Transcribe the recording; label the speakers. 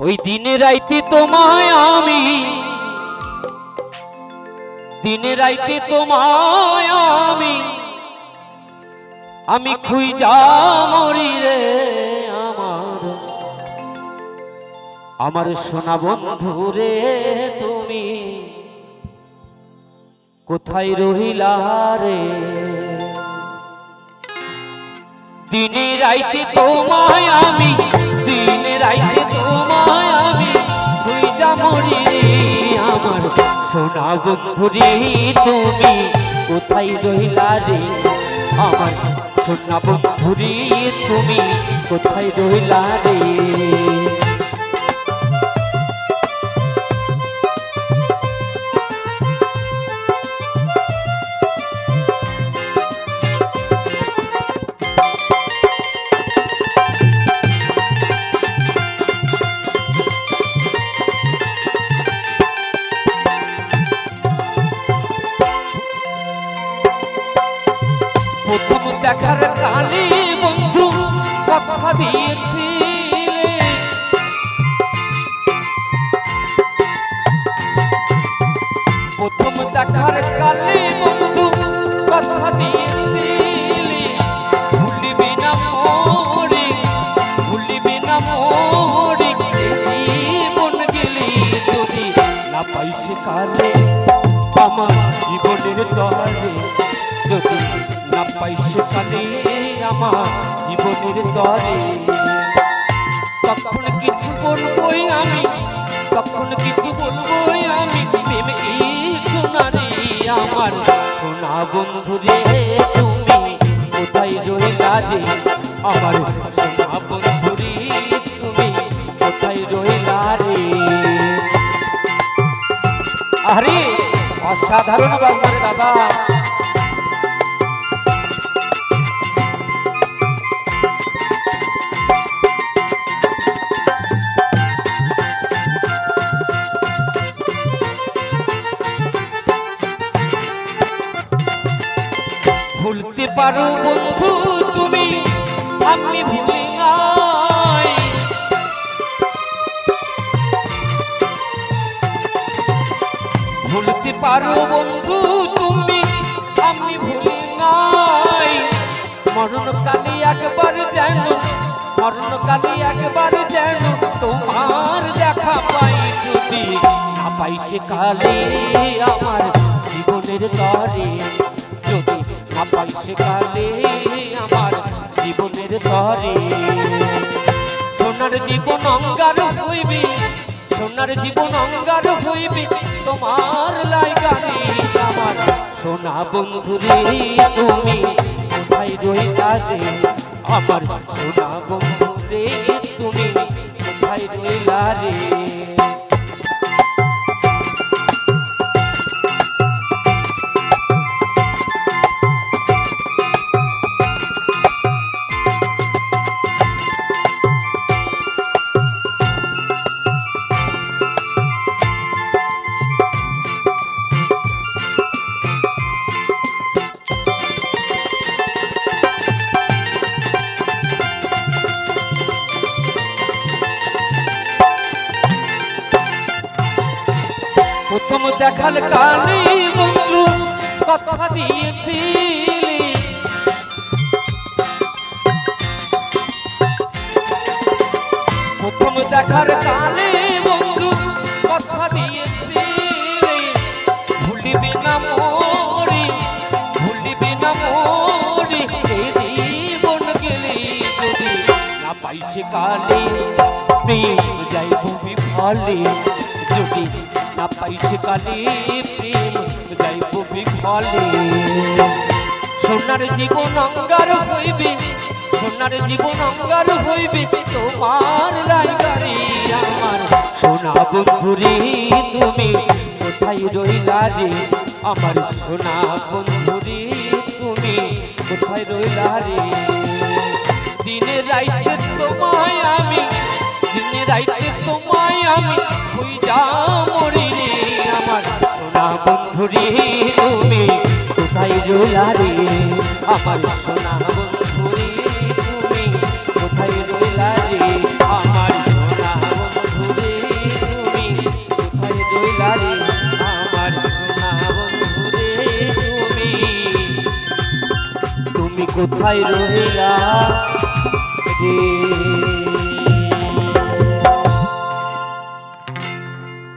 Speaker 1: ওই দিনে রাইতে তোমায় আমি। দিনে রাইতে তোমায় আমি। আমি খুই যা মরি রে আমার। আমার সোনা বন্ধু রে তুমি। কোথায় রহিলা রে? দিনে রাইতে তোমায় আমি। সোনা বন্ধু তুমি কোথায় রহিলা রে? আমার সোনা বন্ধু তুমি কোথায় রহিলা রে? কালে বন্ধু কথা দিয়েছিলে ভুলিবি না মোরে ভুলিবি না মোরে জীবন গেলি যদি না পাইছে কালে আমার জীবনের তরে যদি না পাই সেখানে আমার জীবনের তরে তখন কিছু বলবোই আমি তখন কিছু সোনা বন্ধু রে, তুমি কোথায় রইলা রে আমার না বন্ধু রে, তুমি কোথায় রইলা রে আরে অসাধারণ বাংলার দাদা। ভুলতে পারো বন্ধু তুমি, আমি ভুলি নাই। ভুলতে পারো বন্ধু তুমি, আমি ভুলি নাই। মরণকালে একবার যেন মরণকালে একবার যেন তোমার দেখা পাই যদি, না পাই সে কালে আমার জীবনের তরে। যদি না পাই সে কালে আমার জীবনের তরে। সোনার জীবন অঙ্গার হইবে, সোনার জীবন অঙ্গার হইবে, তোমার লাইগারে আমার সোনা বন্ধু রে তুমি কোথায় রইলা রে আমার সোনা বন্ধু রে তুমি কোথায় রইলা রে প্রথম দেখাল কালে বন্ধু কথা দিয়েছিলি। প্রথম দেখার কালে বন্ধু বিফলে যদি না পাইছে কালে প্রেম যাইব বিফলে। সোনার জীবন অঙ্গার হইবে, সোনার জীবন অঙ্গার হইবে তোমার লাইগারে আমার। সোনা বন্ধুরে, তুমি কোথায় রইলা রে? আমার সোনা বন্ধুরে, তুমি কোথায় রইলা রে? দিনে রাইতে তোমায় আমি, দিনে রাইতে তোমায় আমি হই যা বন্ধু রে তুমি? কোথায় রইলা রে? আমার সোনা বন্ধু রে তুমি? কোথায় রইলা রে? আমার সোনা বন্ধু রে রইলা রে? আমার সোনা বন্ধু তুমি? তুমি কোথায় রইলা রে?